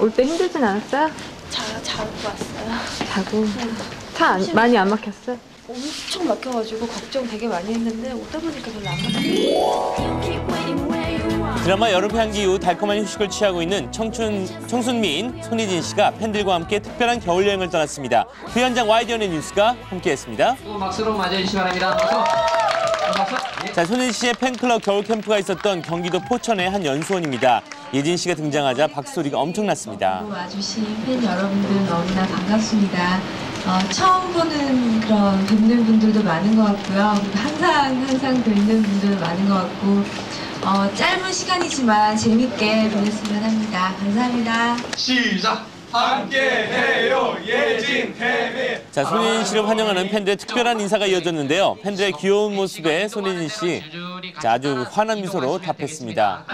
올 때 힘들진 않았어요? 자, 자고 왔어요. 자고. 차 안- 많이 안 막혔어요? 엄청 막혀가지고 걱정 되게 많이 했는데 오다 보니까 별로 안 막혀요. 드라마 여름향기 이후 달콤한 휴식을 취하고 있는 청춘, 청순미인 손희진 씨가 팬들과 함께 특별한 겨울 여행을 떠났습니다. 그 현장 YDN의 뉴스가 함께했습니다. 또 박수로 맞이해주시기 바랍니다. 박수. 예. 자, 손희진 씨의 팬클럽 겨울 캠프가 있었던 경기도 포천의 한 연수원입니다. 예진 씨가 등장하자 박수소리가 엄청났습니다. 와주신 팬 여러분들 너무나 반갑습니다. 어, 처음 보는 그런 뵙는 분들도 많은 것 같고요. 항상 항상 뵙는 분들 많은 것 같고 어, 짧은 시간이지만 재밌게 보냈으면 합니다. 감사합니다. 시작! 함께해요 예진 태민 자, 손희진 씨를 환영하는 팬들의 특별한 인사가 이어졌는데요. 팬들의 귀여운 모습에 손희진 씨 자, 아주 환한 미소로 답했습니다.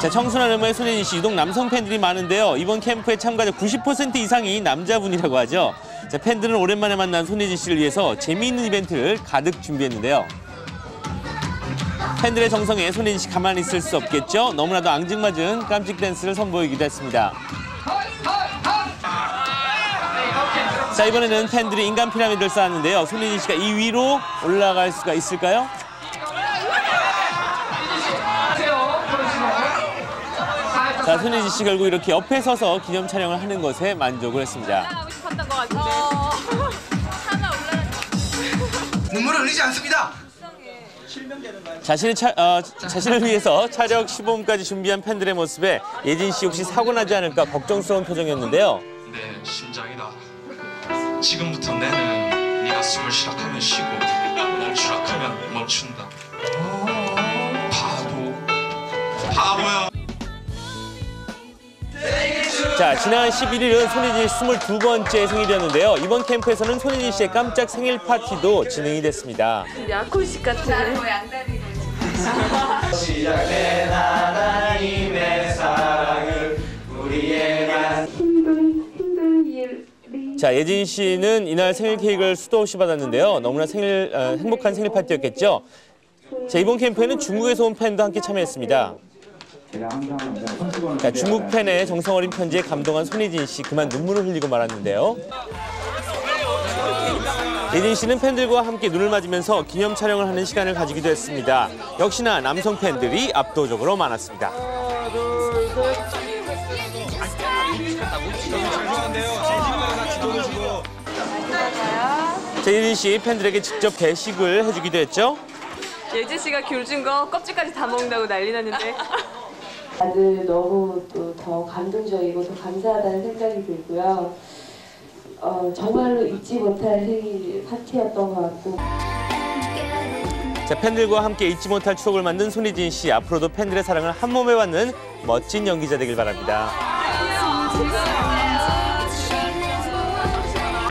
자, 청순한 음악의 손혜진 씨, 유독 남성 팬들이 많은데요. 이번 캠프의 참가자 90% 이상이 남자분이라고 하죠. 자, 팬들은 오랜만에 만난 손혜진 씨를 위해서 재미있는 이벤트를 가득 준비했는데요. 팬들의 정성에 손혜진 씨 가만히 있을 수 없겠죠. 너무나도 앙증맞은 깜찍 댄스를 선보이기도 했습니다. 자, 이번에는 팬들이 인간 피라미드를 쌓았는데요. 손혜진 씨가 이 위로 올라갈 수가 있을까요? 자, 손혜진 씨 결국 이렇게 옆에 서서 기념 촬영을 하는 것에 만족을 했습니다. 하고 싶었던 것 같은데. 하나 올라가. 눈물을 흘리지 않습니다 자신의 차, 어, 자신을 위해서 차력 시범까지 준비한 팬들의 모습에 예진 씨 혹시 사고 나지 않을까 걱정스러운 표정이었는데요. 내 심장이다. 지금부터 내는 네가 숨을 쉬락하면 쉬고 멈추락하면 멈춘다. 바보, 바보야. 자, 지난 11일은 손예진 씨 22번째 생일이었는데요. 이번 캠프에서는 손예진 씨의 깜짝 생일 파티도 진행이 됐습니다. 약혼식 같은. 자, 예진 씨는 이날 생일 케이크를 수도 없이 받았는데요. 너무나 생일, 어, 행복한 생일 파티였겠죠. 자, 이번 캠프에는 중국에서 온 팬도 함께 참여했습니다. 자, 중국 팬의 정성 어린 편지에 감동한 손예진 씨 그만 눈물을 흘리고 말았는데요. 예진 씨는 팬들과 함께 눈을 맞으면서 기념 촬영을 하는 시간을 가지기도 했습니다. 역시나 남성 팬들이 압도적으로 많았습니다. 자, 예진 씨 팬들에게 직접 배식을 해주기도 했죠. 예지 씨가 귤 준 거 껍질까지 다 먹는다고 난리 났는데. 다들 너무 또 더 감동적이고 더 감사하다는 생각이 들고요. 어, 정말로 잊지 못할 생일 파티였던 것 같고 자, 팬들과 함께 잊지 못할 추억을 만든 손희진 씨. 앞으로도 팬들의 사랑을 한 몸에 받는 멋진 연기자 되길 바랍니다.